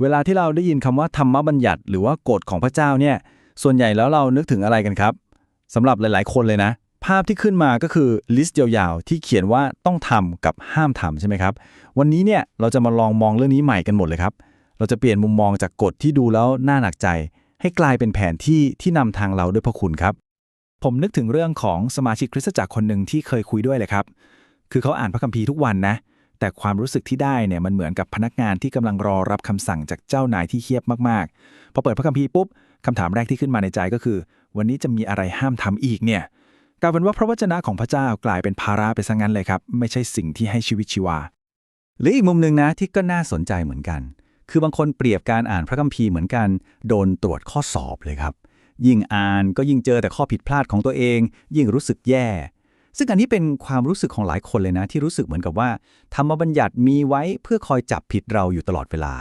เวลาที่เราได้ยินคำว่าธรรมบัญญัติ หรือว่ากฎของพระเจ้าเนี่ย ส่วนใหญ่แล้วเรานึกถึงอะไรกันครับสำหรับหลาย ๆ คนเลยนะ ภาพที่ขึ้นมาก็คือลิสต์ยาวๆ ที่เขียนว่าต้องทำกับห้ามทำใช่ไหมครับ วันนี้เนี่ยเราจะมาลองมองเรื่องนี้ใหม่กันหมดเลยครับ เราจะเปลี่ยนมุมมองจากกฎที่ดูแล้วน่าหนักใจ ให้กลายเป็นแผนที่ที่นำทางเราด้วยพระคุณครับ ผมนึกถึงเรื่องของสมาชิกคริสตจักรคนหนึ่งที่เคยคุยด้วยเลยครับ คือเขาอ่านพระคัมภีร์ทุกวันนะ แต่ความรู้สึกที่ได้เนี่ยมันเหมือนกับพนักงานที่กำลังรอรับคำสั่งจากเจ้านายที่เคียบมากๆ พอเปิดพระคัมภีร์ปุ๊บคำถามแรกที่ขึ้นมาในใจก็คือ วันนี้จะมีอะไรห้ามทำอีกเนี่ยกลายเป็นว่าพระวจนะของพระเจ้ากลายเป็นภาระไปซะงั้นเลยครับ ไม่ใช่สิ่งที่ให้ชีวิตชีวาหรืออีกมุมหนึ่งนะที่ก็น่าสนใจเหมือนกัน คือบางคนเปรียบการอ่านพระคัมภีร์เหมือนกันโดนตรวจข้อสอบเลยครับ ยิ่งอ่านก็ยิ่งเจอแต่ข้อผิดพลาดของตัวเอง ยิ่งรู้สึกแย่ ซึ่งอันนี้เป็นความรู้สึกของหลายคนเลยนะ ที่รู้สึกเหมือนกับว่า ธรรมบัญญัติมีไว้เพื่อคอยจับผิดเราอยู่ตลอดเวลา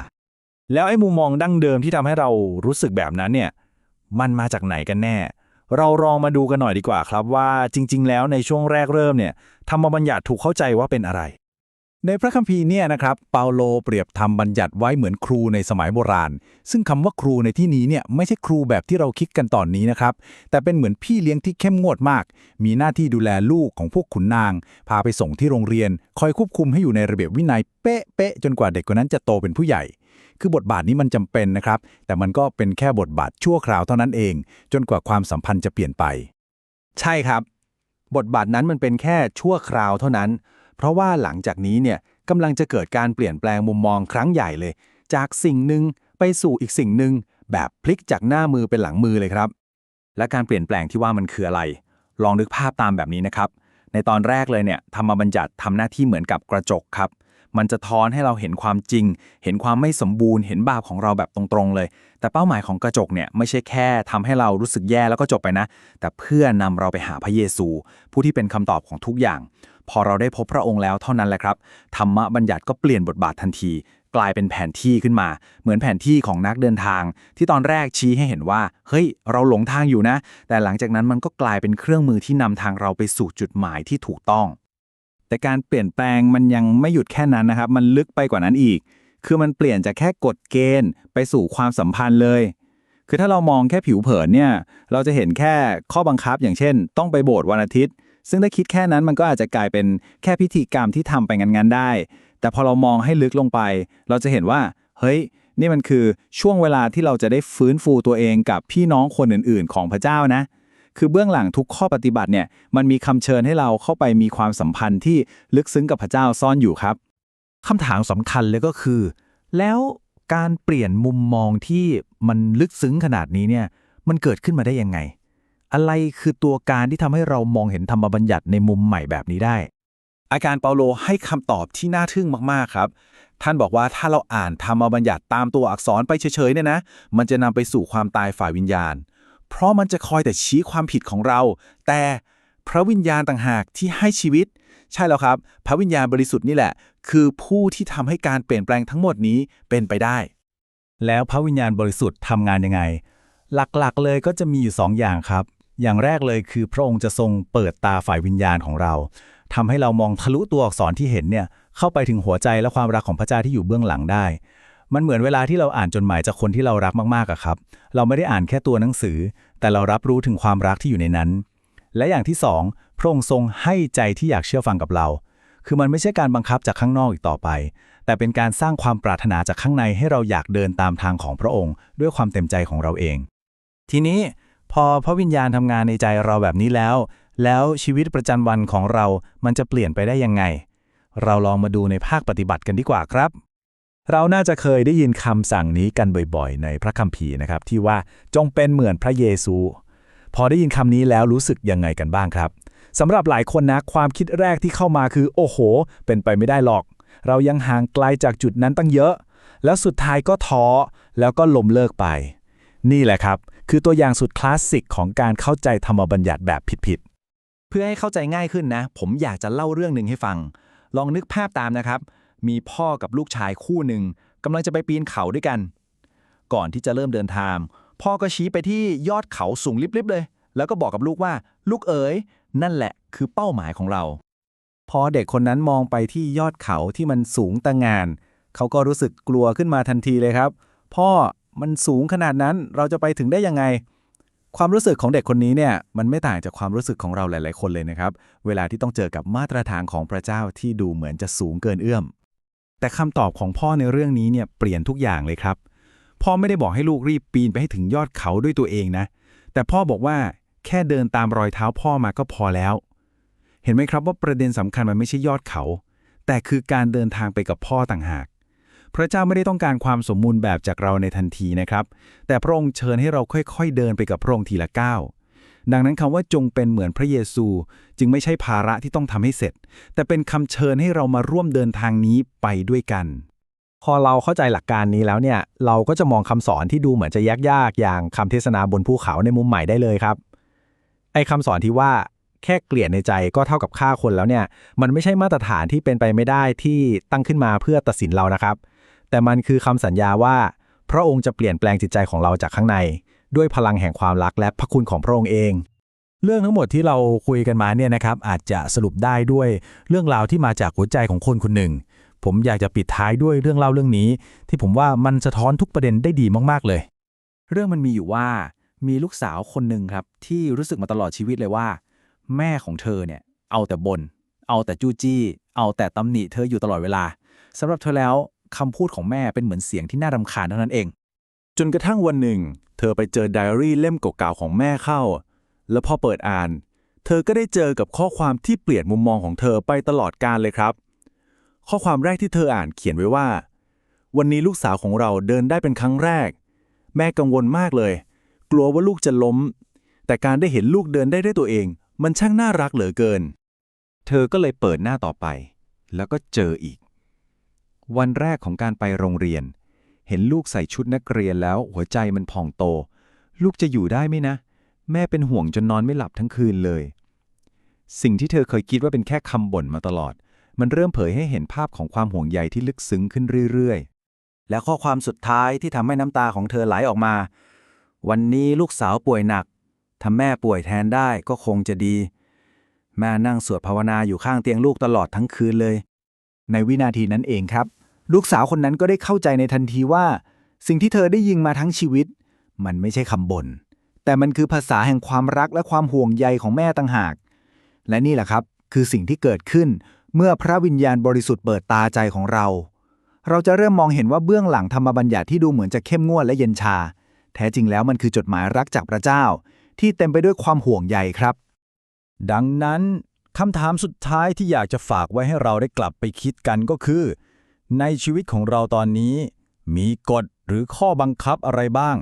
แล้วไอ้มุมมองดั้งเดิมที่ทำให้เรารู้สึกแบบนั้นเนี่ยมันมาจากไหนกันแน่ เราลองมาดูกันหน่อยดีกว่าครับว่าจริง ๆ แล้วในช่วงแรกเริ่มเนี่ยธรรมบัญญัติถูกเข้าใจว่าเป็นอะไร ในพระคัมภีร์เนี่ยนะครับเปาโลเปรียบธรรมบัญญัติไว้เหมือนครูในสมัยโบราณ ซึ่งคำว่าครูในที่นี้เนี่ยไม่ใช่ครูแบบที่เราคิดกันตอนนี้นะครับ แต่เป็นเหมือนพี่เลี้ยงที่เข้มงวดมาก มีหน้าที่ดูแลลูกของพวกขุนนาง พาไปส่งที่โรงเรียน คอยควบคุมให้อยู่ในระเบียบวินัยเป๊ะๆจนกว่าเด็กคนนั้นจะโตเป็นผู้ใหญ่ คือบทบาทนี้มันจำเป็นนะครับ แต่มันก็เป็นแค่บทบาทชั่วคราวเท่านั้นเอง จนกว่าความสัมพันธ์จะเปลี่ยนไป ใช่ครับ บทบาทนั้นมันเป็นแค่ชั่วคราวเท่านั้น เพราะว่าหลังจากนี้เนี่ยกำลังจะเกิดการเปลี่ยนแปลงมุมมองครั้งใหญ่เลย จากสิ่งหนึ่งไปสู่อีกสิ่งหนึ่งแบบพลิกจากหน้ามือเป็นหลังมือเลยครับ และการเปลี่ยนแปลงที่ว่ามันคืออะไร ลองนึกภาพตามแบบนี้นะครับ ในตอนแรกเลยเนี่ยธรรมบัญญัติทำหน้าที่เหมือนกับกระจกครับ มันจะท้อนให้เราเห็นความจริง เห็นความไม่สมบูรณ์ เห็นบาปของเราแบบตรงๆเลย แต่เป้าหมายของกระจกเนี่ยไม่ใช่แค่ทำให้เรารู้สึกแย่แล้วก็จบไปนะ แต่เพื่อนำเราไปหาพระเยซู ผู้ที่เป็นคำตอบของทุกอย่าง พอเราได้พบพระองค์แล้วเท่านั้นแหละครับธรรมบัญญัติก็เปลี่ยนบทบาททันที กลายเป็นแผนที่ขึ้นมา เหมือนแผนที่ของนักเดินทาง ที่ตอนแรกชี้ให้เห็นว่าเฮ้ยเราหลงทางอยู่นะ แต่หลังจากนั้นมันก็กลายเป็นเครื่องมือที่นำทางเราไปสู่จุดหมายที่ถูกต้อง แต่การเปลี่ยนแปลงมันยังไม่หยุดแค่นั้นนะครับ มันลึกไปกว่านั้นอีก คือมันเปลี่ยนจากแค่กฎเกณฑ์ไปสู่ความสัมพันธ์เลย คือถ้าเรามองแค่ผิวเผินเนี่ย เราจะเห็นแค่ข้อบังคับอย่างเช่น ต้องไปโบสถ์วันอาทิตย์ ซึ่งถ้าคิดแค่นั้นมันก็อาจจะกลายเป็นแค่พิธีกรรมที่ทำไปงั้นๆได้ แต่พอเรามองให้ลึกลงไป เราจะเห็นว่า เฮ้ย นี่มันคือช่วงเวลาที่เราจะได้ฟื้นฟูตัวเองกับพี่น้องคนอื่น ๆ ของพระเจ้านะ คือเบื้องหลังทุกข้อปฏิบัติเนี่ยมันมีคำเชิญให้เราเข้าไปมีความสัมพันธ์ที่ลึกซึ้งกับพระเจ้าซ่อนอยู่ครับคำถามสำคัญเลยก็คือ แล้วการเปลี่ยนมุมมองที่มันลึกซึ้งขนาดนี้เนี่ยมันเกิดขึ้นมาได้ยังไง อะไรคือตัวการที่ทำให้เรามองเห็นธรรมบัญญัติในมุมใหม่แบบนี้ได้ อาการเปาโลให้คำตอบที่น่าทึ่งมากๆครับท่านบอกว่าถ้าเราอ่านธรรมบัญญัติตามตัวอักษรไปเฉยๆเนี่ยนะ มันจะนำไปสู่ความตายฝ่ายวิญญาณ เพราะมันจะคอยแต่ชี้ความผิดของเรา แต่พระวิญญาณต่างหากที่ให้ชีวิต ใช่แล้วครับ พระวิญญาณบริสุทธิ์นี่แหละ คือผู้ที่ทำให้การเปลี่ยนแปลงทั้งหมดนี้เป็นไปได้ แล้วพระวิญญาณบริสุทธิ์ทำงานยังไง หลักๆเลยก็จะมีอยู่สองอย่างครับ อย่างแรกเลยคือพระองค์จะทรงเปิดตาฝ่ายวิญญาณของเราทำให้เรามองทะลุตัวอักษรที่เห็นเนี่ยเข้าไปถึงหัวใจและความรักของพระเจ้าที่อยู่เบื้องหลังได้ มันเหมือนเวลาที่เราอ่านจดหมายจากคนที่เรารักมากๆอะครับ เราไม่ได้อ่านแค่ตัวหนังสือ แต่เรารับรู้ถึงความรักที่อยู่ในนั้น และอย่างที่สองพระองค์ทรงให้ใจที่อยากเชื่อฟังกับเรา คือมันไม่ใช่การบังคับจากข้างนอกอีกต่อไป แต่เป็นการสร้างความปรารถนาจากข้างในให้เราอยากเดินตามทางของพระองค์ ด้วยความเต็มใจของเราเอง ทีนี้พอพระวิญญาณทำงานในใจเราแบบนี้แล้ว แล้วชีวิตประจำวันของเรา มันจะเปลี่ยนไปได้ยังไง เราลองมาดูในภาคปฏิบัติกันดีกว่าครับ เราน่าจะเคยได้ยินคำสั่งนี้กันบ่อยๆ ในพระคัมภีร์นะครับ ที่ว่าจงเป็นเหมือนพระเยซู พอได้ยินคำนี้แล้วรู้สึกยังไงกันบ้างครับสำหรับหลายคนนะความคิดแรกที่เข้ามาคือ โอ้โห เป็นไปไม่ได้หรอก เรายังห่างไกลจากจุดนั้นตั้งเยอะ แล้วสุดท้ายก็ท้อแล้วก็ล้มเลิกไป นี่แหละครับ คือตัวอย่างสุดคลาสสิกของการเข้าใจธรรมบัญญัติแบบผิดๆเพื่อให้เข้าใจง่ายขึ้นนะ ผมอยากจะเล่าเรื่องหนึ่งให้ฟัง ลองนึกภาพตามนะครับ มีพ่อกับลูกชายคู่หนึ่งกำลังจะไปปีนเขาด้วยกัน ก่อนที่จะเริ่มเดินทาง พ่อก็ชี้ไปที่ยอดเขาสูงลิบๆเลย แล้วก็บอกกับลูกว่า ลูกเอ๋ย นั่นแหละคือเป้าหมายของเรา พอเด็กคนนั้นมองไปที่ยอดเขาที่มันสูงตะงาน เขาก็รู้สึกกลัวขึ้นมาทันทีเลยครับ พ่อมันสูงขนาดนั้นเราจะไปถึงได้ยังไง ความรู้สึกของเด็กคนนี้เนี่ยมันไม่ต่างจากความรู้สึกของเราหลาย ๆ คนเลยนะครับ เวลาที่ต้องเจอกับมาตรฐานของพระเจ้าที่ดูเหมือนจะสูงเกินเอื้อม แต่คำตอบของพ่อในเรื่องนี้เนี่ยเปลี่ยนทุกอย่างเลยครับ พ่อไม่ได้บอกให้ลูกรีบปีนไปให้ถึงยอดเขาด้วยตัวเองนะ แต่พ่อบอกว่าแค่เดินตามรอยเท้าพ่อมาก็พอแล้ว เห็นไหมครับว่าประเด็นสำคัญมันไม่ใช่ยอดเขา แต่คือการเดินทางไปกับพ่อต่างหาก พระเจ้าไม่ได้ต้องการความสมบูรณ์แบบจากเราในทันทีนะครับ แต่พระองค์เชิญให้เราค่อยๆ เดินไปกับพระองค์ทีละก้าว ดังนั้นคำว่าจงเป็นเหมือนพระเยซู จึงไม่ใช่ภาระที่ต้องทำให้เสร็จ แต่เป็นคำเชิญให้เรามาร่วมเดินทางนี้ไปด้วยกัน พอเราเข้าใจหลักการนี้แล้วเนี่ย เราก็จะมองคำสอนที่ดูเหมือนจะยากยากๆ อย่างคำเทศนาบนภูเขาในมุมใหม่ได้เลยครับ ไอ้คำสอนที่ว่าแค่เกลียดในใจก็เท่ากับฆ่าคนแล้วเนี่ย มันไม่ใช่มาตรฐานที่เป็นไปไม่ได้ที่ตั้งขึ้นมาเพื่อตัดสินเรานะครับ แต่มันคือคำสัญญาว่า พระองค์จะเปลี่ยนแปลงจิตใจของเราจากข้างใน ด้วยพลังแห่งความรักและพระคุณของพระองค์เอง เรื่องทั้งหมดที่เราคุยกันมาเนี่ยนะครับอาจจะสรุปได้ด้วยเรื่องราวที่มาจากหัวใจของคนคนหนึ่ง ผมอยากจะปิดท้ายด้วยเรื่องเล่าเรื่องนี้ ที่ผมว่ามันสะท้อนทุกประเด็นได้ดีมากๆเลย เรื่องมันมีอยู่ว่ามีลูกสาวคนหนึ่งครับที่รู้สึกมาตลอดชีวิตเลยว่า แม่ของเธอเนี่ยเอาแต่บน่นเอาแต่จู้จี้ เอาแต่ตำหนิเธออยู่ตลอดเวลาสำหรับเธอแล้วคำพูดของแม่เป็นเหมือนเสียงที่น่ารำคาญเท่านั้นเอง จนกระทั่งวันหนึ่ง เธอไปเจอไดอารี่เล่มเก่าๆของแม่เข้า แล้วพอเปิดอ่าน เธอก็ได้เจอกับข้อความที่เปลี่ยนมุมมองของเธอไปตลอดกาลเลยครับ ข้อความแรกที่เธออ่านเขียนไว้ว่า วันนี้ลูกสาวของเราเดินได้เป็นครั้งแรก แม่กังวลมากเลย กลัวว่าลูกจะล้ม แต่การได้เห็นลูกเดินได้ด้วยตัวเอง มันช่างน่ารักเหลือเกิน เธอก็เลยเปิดหน้าต่อไป แล้วก็เจออีก วันแรกของการไปโรงเรียน เห็นลูกใส่ชุดนักเรียนแล้วหัวใจมันพองโต ลูกจะอยู่ได้ไหมนะ แม่เป็นห่วงจนนอนไม่หลับทั้งคืนเลย สิ่งที่เธอเคยคิดว่าเป็นแค่คำบ่นมาตลอด มันเริ่มเผยให้เห็นภาพของความห่วงใยที่ลึกซึ้งขึ้นเรื่อยๆ และข้อความสุดท้ายที่ทำให้น้ำตาของเธอไหลออกมา วันนี้ลูกสาวป่วยหนักถ้าแม่ป่วยแทนได้ก็คงจะดี แม่นั่งสวดภาวนาอยู่ข้างเตียงลูกตลอดทั้งคืนเลย ในวินาทีนั้นเองครับ ลูกสาวคนนั้นก็ได้เข้าใจในทันทีว่า สิ่งที่เธอได้ยิงมาทั้งชีวิต มันไม่ใช่คำบ่นแต่มันคือภาษาแห่งความรักและความห่วงใยของแม่ต่างหาก และนี่แหละครับ คือสิ่งที่เกิดขึ้นเมื่อพระวิญญาณบริสุทธิ์เปิดตาใจของเรา เราจะเริ่มมองเห็นว่าเบื้องหลังธรรมบัญญัติที่ดูเหมือนจะเข้มงวดและเย็นชา แท้จริงแล้วมันคือจดหมายรักจากพระเจ้า ที่เต็มไปด้วยความห่วงใยครับ ดังนั้นคำถามสุดท้ายที่อยากจะฝากไว้ให้เราได้กลับไปคิดกันก็คือ ในชีวิตของเราตอนนี้ มีกฎหรือข้อบังคับอะไรบ้าง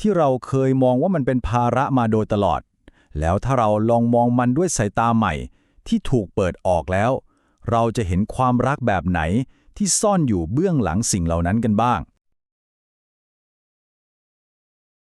ที่เราเคยมองว่ามันเป็นภาระมาโดยตลอด แล้วถ้าเราลองมองมันด้วยสายตาใหม่ ที่ถูกเปิดออกแล้ว เราจะเห็นความรักแบบไหนที่ซ่อนอยู่เบื้องหลังสิ่งเหล่านั้นกันบ้าง